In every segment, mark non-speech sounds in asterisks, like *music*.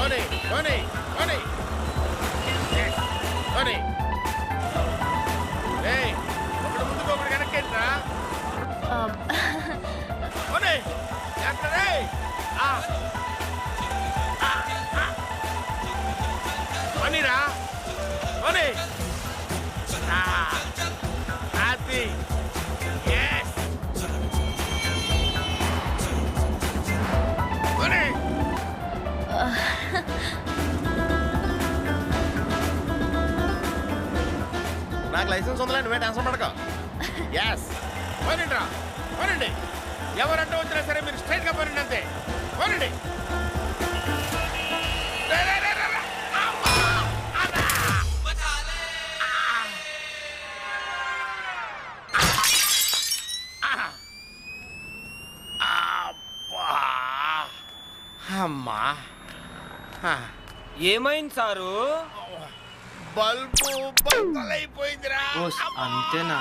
పోనీ పోనీ పోనీ పోనీ ఏయ్ ఒకడు ముందుకు ఒకడు వెనక్కేంట్రా పోనీ ఎక్కడ రేయ్? ఆ. ఆ, ఆ. పోనీరా పోనీ ఆ. నాకు లైసెన్స్ ఉందిలే నువ్వే టెన్షన్ పడక. ఎస్ పోనండి రా పోనండి. ఎవరంటే వచ్చినా సరే మీరు స్ట్రైట్గా పోనండి అంతే. పోనండి. అమ్మా! ఏమైంది సారు? బల్బు బద్దలైపోయిందిరా. అంతేనా?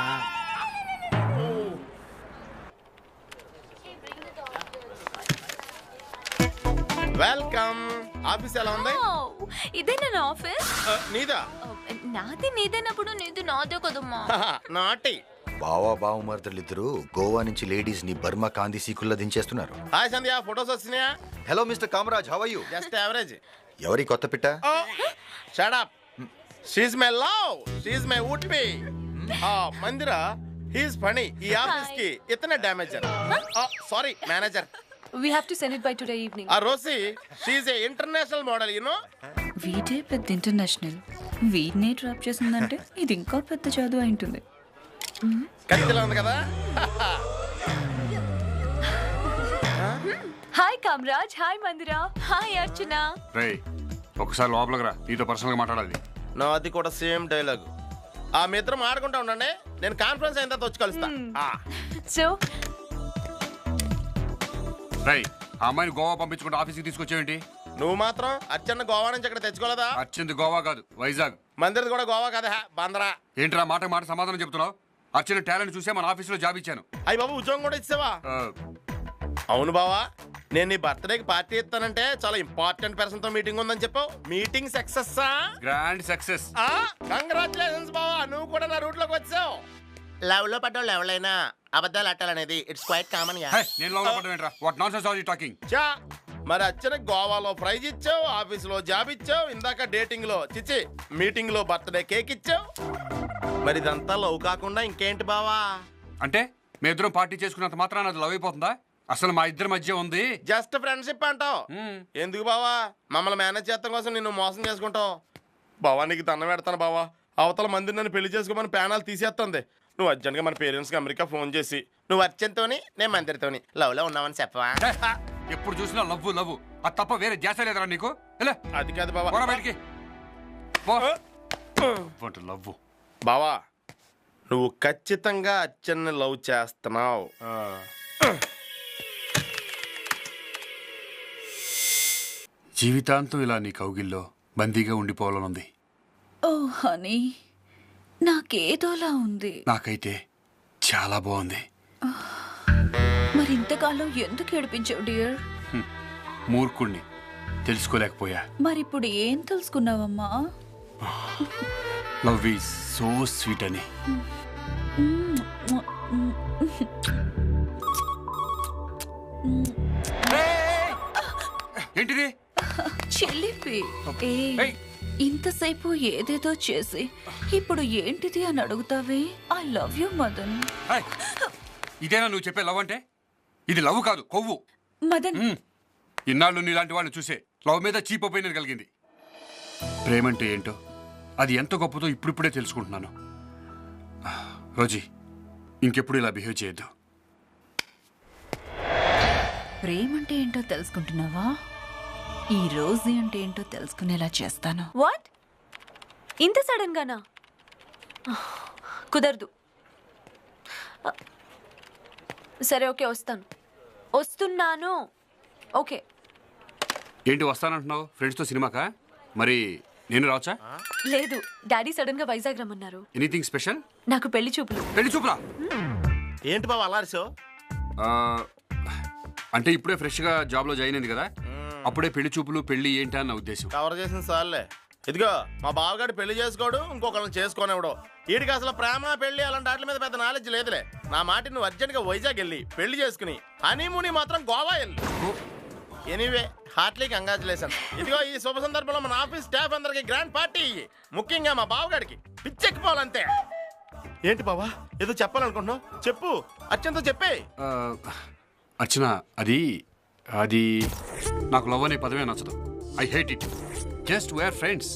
వెల్కమ్. ఆఫీస్ ఎలా ఉంది? ఇదే నా ఆఫీస్? నీదా? నాది నీదైనప్పుడు నీది నాదే కదమ్మా. నాటి. బావా బావమర్దలిద్దరూ గోవా నుంచి లేడీస్ని బర్మా కాంతి సీకుల్లో దించేస్తున్నారు. హాయ్ సంధ్య ఫొటోస్ వచ్చినాయా hello mister Kamaraj how you just average ఎవరి కొత్త పిట్ట? Shut up she's my love she's my would be ఆ మందిర హీస్ ఫనీ ఈ ఆఫీస్కి ఇతనే damager sorry manager We have to send it by today evening. ఆ Rosy she's a international model you know వీడే పెద్ద ఇంటర్నేషనల్ వీడినే డ్రాప్ చేసిందంటే ఇది ఇంకా పెద్ద చదువు అయి ఉంటుంది. కత్తిలో ఉంది కదా? Hi Kamraj, hi Mandira. Hi Archana. రేయ్ ఒకసారి లోపలికి రా. నీతో పర్సనల్గా మాట్లాడాలి. నాది కూడా సేమ్ డైలాగ్. ఆ మీ ఇద్దరం ఆడుకుంటా ఉండండి. నేను కాన్ఫరెన్స్ అయిన తర్వాత వచ్చి కలుస్తా. ఆ. ఆ అమ్మాయిని గోవా పంపించుకుంటే ఆఫీస్కి తీసుకొచ్చేవేంటి? నువ్వు మాత్రం అచ్చన్న గోవా నుంచి ఇక్కడ తెచ్చుకోలేదా? వచ్చింది గోవా కాదు వైజాగ్. మందిరది కూడా గోవా కదా బందరా. ఏంట్రా మాట మాట సమాధానం చెప్తున్నావు? అర్చన టాలెంట్ చూసే మన ఆఫీస్లో జాబ్ ఇచ్చాను. అయ్యి బాబు ఉద్యోగం కూడా ఇచ్చావా? ఆ, అవును బావా. నేను నీ బర్త్డేకి పార్టీ ఇస్తానంటే చాలా ఇంపార్టెంట్ పర్సన్తో మీటింగ్ ఉందని చెప్పావు. Meeting success grand success. Congratulations బావా. నువ్వు కూడా నా రూట్లోకి వచ్చావు. లవ్లో పడ్డావు ఎవరైనా అబద్ధాలు అట్టాలనేది ఇట్స్ క్వైట్ కామన్ యా నేను లోపల పడ్డం ఏంట్రా? What nonsense are you talking చా మరి అచ్చన గోవాలో ప్రైజ్ ఇచ్చావు ఆఫీస్లో జాబ్ ఇచ్చావు ఇందాక డేటింగ్లో చిచి మీటింగ్లో బర్త్డే కేక్ ఇచ్చావు. మరి ఇదంతా లవ్ కాకుండా ఇంకేంటి బావా? అంటే మీ ఇద్దరం పార్టీ చేసుకున్నంత మాత్రాన అది లవ్ అయిపోతుందా? అసలు మా ఇద్దరి మధ్య ఉంది. జస్ట్ ఫ్రెండ్షిప్ అంటావు. ఎందుకు బావా? మమ్మల్ని మేనేజ్ చేస్తాం కోసం నిన్ను మోసం చేసుకుంటావు. బావా నీకు దండం పెడతాను బావా. అవతల మంది నన్ను పెళ్ళి చేసుకోమని ప్యానాలు తీసేస్తుంది నువ్వు అర్జెంట్గా మన పేరెంట్స్కి అమెరికా ఫోన్ చేసి నువ్వు అర్జెంట్తోని నేను మందిరితోని లవ్లో ఉన్నావని చెప్పవా? ఎప్పుడు చూసినా లవ్ లవ్ అది తప్ప వేరే ధ్యాస లేదురా నీకు. అది కాదు బావా. బయటికి. లవ్ బావా నువ్వు ఖచ్చితంగా అచ్చన్ని లవ్ చేస్తున్నావు. జీవితాంతం ఇలా నీ కౌగిల్లో బందీగా ఉండిపోవాలనుంది. ఓ హనీ నాకేదోలా ఉంది. నాకైతే చాలా బాగుంది. మరి ఇంతకాలం ఎందుకు ఏడిపించావు డియర్? మూర్ఖుణ్ణి. తెలుసుకోలేకపోయా. మరి ఇప్పుడు ఏం తెలుసుకున్నావమ్మా? లవ్ ఈజ్ సో స్వీట్ అని. ఏంటిది? ఏయ్. ఇంతసేపు ఏదేదో చేసి ఇప్పుడు ఏంటిది అని అడుగుతావే? I love you Madan. ఇదేనా నువ్వు చెప్పే లవ్ అంటే? ఇది లవ్ కాదు కొవ్వు. మదన్. ఇన్నాళ్ళు నీలాంటి వాళ్ళని చూసే లవ్ మీద చీప్ ఒపీనియన్ కలిగింది. ప్రేమంటే ఏంటో అది ఎంత గొప్పదో ఇప్పుడిప్పుడే తెలుసుకుంటున్నాను. రోజీ ఇంకెప్పుడు ఇలా బిహేవ్ చేయొద్దు. ప్రేమ అంటే ఏంటో తెలుసుకుంటున్నావా? ఈ రోజు అంటే ఏంటో తెలుసుకునేలా చేస్తాను. What? ఇంత సడన్ గానా కుదరదు. సరే ఓకే వస్తాను. వస్తున్నాను. ఓకే. ఏంటి వస్తానంటున్నావు? ఫ్రెండ్స్తో సినిమాకా? మరి నేను రావచ్చా? లేదు డాడీ సడన్గా వైజాగ్ రమ్మన్నారు. ఎనీథింగ్ స్పెషల్ నాకు పెళ్ళి చూపులు. పెళ్ళి చూపురా ఏంటి అల్లారిసో ఆ, అంటే ఇప్పుడే ఫ్రెష్గా జాబ్లో జాయిన్ అయింది కదా? అప్పుడే పెళ్ళి చూపులు పెళ్ళి ఏంటా అని నా ఉద్దేశం. కవర్ చేసిన సార్లే. ఇదిగో మా బావగాడు పెళ్ళి చేసుకోడు ఇంకొకళ్ళని చేసుకోనివ్వడు. వీడికి అసలు ప్రేమ పెళ్ళి అలాంటి వాటి మీద పెద్ద నాలెడ్జ్ లేదులే. నా మాట నువ్వు అర్జెంట్గా వైజాగ్ వెళ్ళి పెళ్ళి చేసుకుని హనీమూని మాత్రం గోవా వెళ్ళి. ఎనీవే హార్ట్లీ కంగ్రాచులేషన్ ఇదిగో ఈ శుభ సందర్భంలో మన ఆఫీస్ స్టాఫ్ అందరికి గ్రాండ్ పార్టీ ఇయ్యి. ముఖ్యంగా మా బావగాడికి పిచ్చెక్కిపోవాలంతే. ఏంటి బావా? ఏదో చెప్పాలనుకుంటున్నావు? చెప్పు. అత్యంత చెప్పే అర్చన అది అది నాకు లవ్ అనే పదమే నచ్చదు. I hate it just we're friends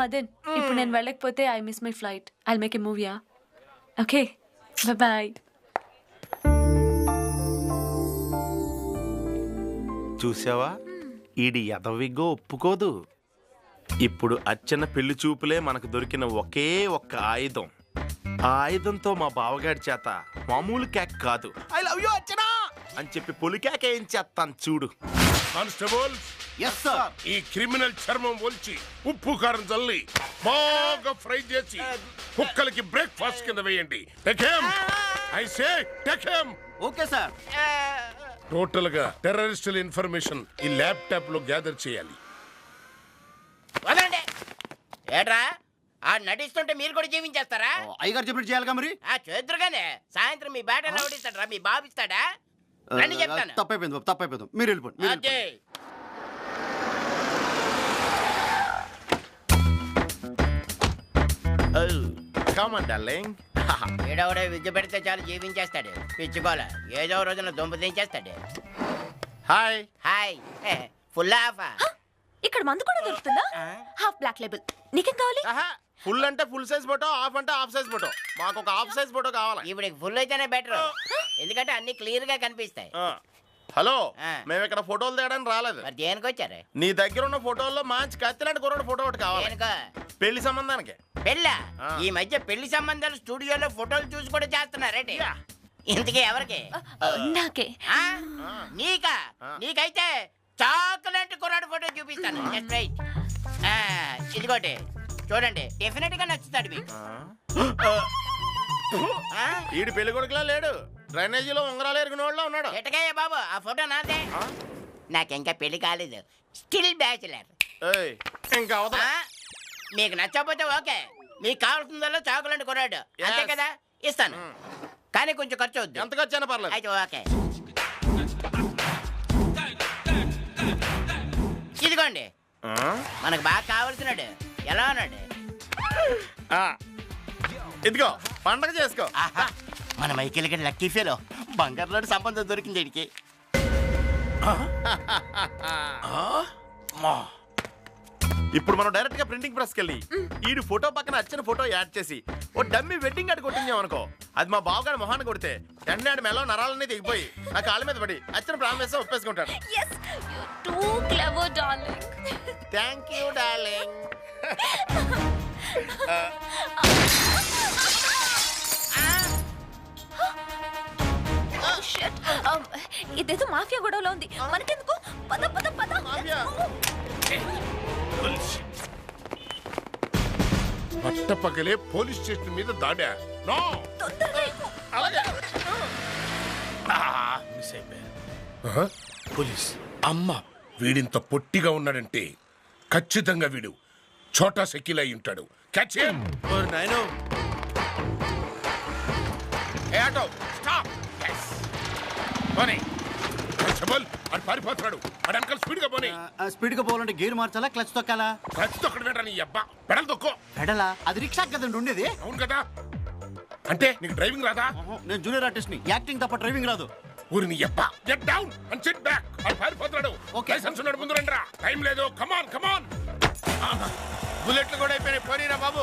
Madan ఇప్పుడు నేను వెళ్ళకపోతే I miss my flight I make a మూవీయా okay bye చూసావా? ఈడి ఎదవిగో ఒప్పుకోదు. ఇప్పుడు అచ్చన పెళ్ళి చూపులే మనకు దొరికిన ఒకే ఒక్క ఆయుధం. ఆ ఆయుధంతో మా బావగాడి చేత మామూలు కేక్ కాదు. ఐ లవ్ యూ అచ్చనా అని చెప్పి పొలి కేక్ ఏం చేస్తాను చూడు. కానిస్టేబుల్ ఎస్ సార్ ఈ క్రిమినల్ చర్మం ఒలిచి ఉప్పు కారం చల్లి బాగా ఫ్రై చేసి కుక్కలకి బ్రేక్ఫాస్ట్ కింద వేయండి. Take 'em I say take 'em okay sir టోటల్గా టెర్రరిస్టుల ఇన్ఫర్మేషన్ ఈ ల్యాప్టాప్లో గ్యాదర్ చేయాలి. వదండి ఏట్రా? ఆ నటిస్తుంటే మీరు కూడా జీవించేస్తారా? అయ్యగారు చెప్పినట్టు చేయాలిగా మరి? ఆ చేద్దరుగానే సాయంత్రం మీ బ్యాట్ ఎలా ఓడిస్తాడరా? మీ బాబు ఇస్తాడా? రండి చెప్తాను. తప్పైపోయింది బాబు తప్పైపోయింది. మీరు వెళ్ళిపోండి మీరు అదే. కామన్ డార్లింగ్ *laughs* ఏడవడే విద్య పెడితే చాలు జీవించేస్తాడు. పిచ్చుకోల ఏదో రోజున దుంప దించేస్తాడు. హాయ్ హాయ్ ఫుల్ ఆఫా ఇక్కడ మందు కూడా దొరుకుతుందా? Half black label. నీకేం కావాలి? ఫుల్ అంటే ఫుల్ సైజ్ ఫోటో హాఫ్ అంటే హాఫ్ సైజ్ ఫోటో మాకు ఒక హాఫ్ సైజ్ ఫోటో కావాలి. ఇప్పుడు ఫుల్ అయితేనే బెటర్ ఎందుకంటే అన్ని క్లియర్గా కనిపిస్తాయి. హలో. మేము ఇక్కడ ఫోటోలు తేయడానికి రాలేదు. మరి దేనికి వచ్చారు? నీ దగ్గర ఉన్న ఫోటోల్లో మంచి కత్తిలాంటి కుర్రాడు ఫోటో ఒకటి కావాలి. పెళ్ళి సంబంధానికి. పెళ్ళ. ఈ మధ్య పెళ్ళి సంబంధాలు స్టూడియోలో ఫోటోలు చూసి కూడా చేస్తున్నారేంటి ఇంతకీ ఎవరికి? నాకే. ఆ? నీకా. నీకైతే చాక్లెట్ కుర్రాడు ఫోటో చూపిస్తాను. ఇదిగోటి చూడండి డెఫినెట్గా నచ్చుతాడు మీకు? ఈడు పెళ్ళి కొడుకులా లేడు. డ్రైనేజీలో ఉంగరాలు ఎరిగిన వాళ్ళ ఉన్నాడు. ఎటకాయ బాబు ఆ ఫోటో నాదే. నాకు ఇంకా పెళ్ళి కాలేదు. స్టిల్ బ్యాచులర్ ఇంకా మీకు నచ్చకపోతే ఓకే. మీకు కావాల్సిందల్లా చాకులంటే కొన్నాడు. అంతే. కదా? ఇస్తాను. కానీ కొంచెం ఖర్చు అవుద్ది. ఎంత ఖర్చైనా పర్లేదు. అయితే ఓకే. ఇదిగోండి? మనకు బాగా కావాల్సినాడు. ఎలా ఉన్నాడు ఆ. ఇదిగో పండగ చేసుకో. ఆహా మన మైకిల్ గడి లక్కీ ఫీలో. బంగారు లాంటి సంబంధం దొరికింది వీడికి ఇప్పుడు మనం డైరెక్ట్గా ప్రింటింగ్ ప్రెస్ కెళ్ళి ఈడు ఫోటో పక్కన వచ్చిన ఫోటో యాడ్ చేసి ఓ డమ్మి వెడ్డింగ్ కార్డు కొట్టించాం అనుకో. అది మా బావగారి మొహాన్ని కొడితే వెంటనే ఆడి మెలో నరాలన్నీ దిగిపోయి నా కాళ్ళ మీద పడి వచ్చిన ప్రాణం వేస్తే ఒప్పేసుకుంటాడు. థ్యాంక్ యూ డార్లింగ్ ఇదేదో మాఫియా గొడవలో ఉంది. మనకెందుకు? పద పద పద. మాఫియా? పట్టపగలే పోలీస్ స్టేషన్ మీద దాడా. నో. మిస్ అయిపోయా పోలీస్. అమ్మ వీడింత పొట్టిగా ఉన్నాడంటే ఖచ్చితంగా వీడు చోటా సెకిల్ అయి ఉంటాడు. క్యాచ్ హిమ్ నాయనో. ఏ ఆటో. Stop yes. పోనీ. పారిపోతున్నాడు. అటు అంకల్ స్పీడ్గా పోనీ స్పీడ్గా పోవాలంటే గేర్ మార్చాలా క్లచ్ తొక్కాలా? ఖర్చు తొక్కడు వేట నీ అబ్బా? పెడల్ తొక్కో. పెడలా? అది రిక్షా కదండి ఉండేది. అవును కదా. అంటే నీకు డ్రైవింగ్ రాదా? నేను జూనియర్ ఆర్టిస్ట్ని యాక్టింగ్ తప్ప డ్రైవింగ్ రాదు. ఊరి నీ అబ్బా. Get down and sit back అటు పారిపోతున్నాడు. Okay. లైసెన్స్ ఉన్నాడు ముందు రండి టైం లేదు. కమాన్ కమాన్ బుల్లెట్లు కూడా అయిపోయినాయి. పోనీరా బాబు.